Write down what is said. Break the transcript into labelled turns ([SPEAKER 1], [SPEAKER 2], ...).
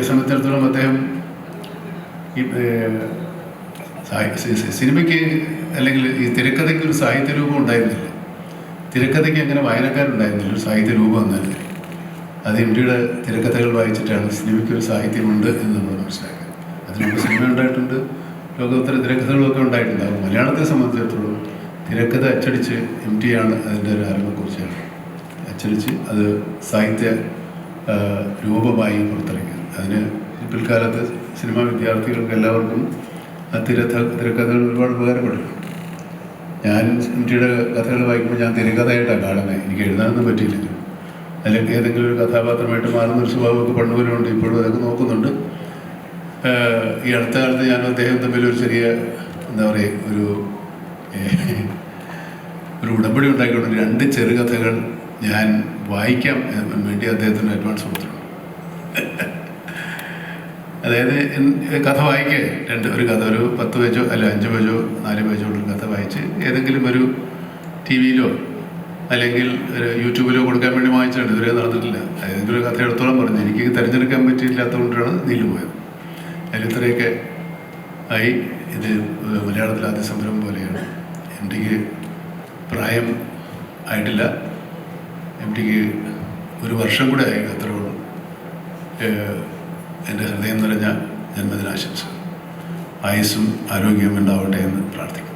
[SPEAKER 1] സംബന്ധിച്ചിടത്തോളം അദ്ദേഹം സിനിമയ്ക്ക് അല്ലെങ്കിൽ ഈ തിരക്കഥയ്ക്ക് ഒരു സാഹിത്യ രൂപം ഉണ്ടായിരുന്നില്ല. തിരക്കഥയ്ക്ക് അങ്ങനെ വായനക്കാരുണ്ടായിരുന്നില്ല. ഒരു സാഹിത്യ രൂപം എന്നല്ല അത് എം തിരക്കഥകൾ വായിച്ചിട്ടാണ് സിനിമയ്ക്ക് ഒരു സാഹിത്യമുണ്ട് എന്ന് നമ്മൾ മനസ്സിലാക്കുക. അതിനുമുമ്പ് സിനിമ ഉണ്ടായിട്ടുണ്ട്. ലോകോത്തര തിരക്കഥകളൊക്കെ ഉണ്ടായിട്ടുണ്ട്. അപ്പോൾ മലയാളത്തെ സംബന്ധിച്ചിടത്തോളം തിരക്കഥ അച്ചടിച്ച് എം ടി ആണ് അതിന്റെ ഒരു ആരംഭക്കുറിച്ചാണ്. അച്ചടിച്ച് അത് സാഹിത്യ രൂപമായി പുറത്തിറങ്ങി. അതിന് പിൽക്കാലത്ത് സിനിമാ വിദ്യാർത്ഥികൾക്ക് എല്ലാവർക്കും ആ തിരക്ക തിരക്കഥകൾ ഒരുപാട് ഉപകാരപ്പെടും. ഞാൻ എം കഥകൾ വായിക്കുമ്പോൾ ഞാൻ തിരക്കഥയായിട്ടാണ് കാണുന്നത്. എനിക്ക് എഴുതാനൊന്നും പറ്റിയില്ല. അല്ലെങ്കിൽ ഏതെങ്കിലും ഒരു കഥാപാത്രമായിട്ട് മാറുന്ന ഒരു സ്വഭാവമൊക്കെ പണ്ടുപോലുണ്ട് ഇപ്പോഴും അതൊക്കെ നോക്കുന്നുണ്ട്. ഈ അടുത്ത കാലത്ത് ഞാൻ അദ്ദേഹം തമ്മിൽ ഒരു ചെറിയ എന്താ പറയുക ഒരു ഒരു ഉടമ്പടി ഉണ്ടാക്കിയിട്ടുണ്ട് രണ്ട് ചെറുകഥകൾ ഞാൻ വായിക്കാം വേണ്ടി അദ്ദേഹത്തിന് അഡ്വാൻസ് കൊടുത്തിട്ടുണ്ട്. അതായത് കഥ വായിക്കുക രണ്ട് ഒരു കഥ ഒരു പത്ത് പേജോ അല്ല അഞ്ച് പേജോ നാല് പേജോ ഉള്ള കഥ വായിച്ച് ഏതെങ്കിലും ഒരു ടി വിയിലോ അല്ലെങ്കിൽ ഒരു യൂട്യൂബിലോ കൊടുക്കാൻ വേണ്ടി വാങ്ങിച്ചിട്ടുണ്ട് ഇതുവരെ നടന്നിട്ടില്ല. ഏതെങ്കിലും ഒരു കഥ എടുത്തോളം പറഞ്ഞു. എനിക്ക് തിരഞ്ഞെടുക്കാൻ പറ്റിയില്ലാത്തതുകൊണ്ടാണ് നീലു പോയത്. അതിൽ ഇത്രയൊക്കെ ആയി. ഇത് മലയാളത്തിൽ ആദ്യ സംരംഭം പോലെയാണ്. എം ഡിക്ക് പ്രായം ആയിട്ടില്ല. എം ഡിക്ക് ഒരു വർഷം കൂടെ ആയി അത്രേ ഉള്ളൂ. ഏഹ് എന്റെ ഹൃദയം നിറഞ്ഞ ജന്മദിനാശംസകൾ. ആയുസ്സും ആരോഗ്യവും ഉണ്ടാവട്ടെ എന്ന് പ്രാർത്ഥിക്കുന്നു.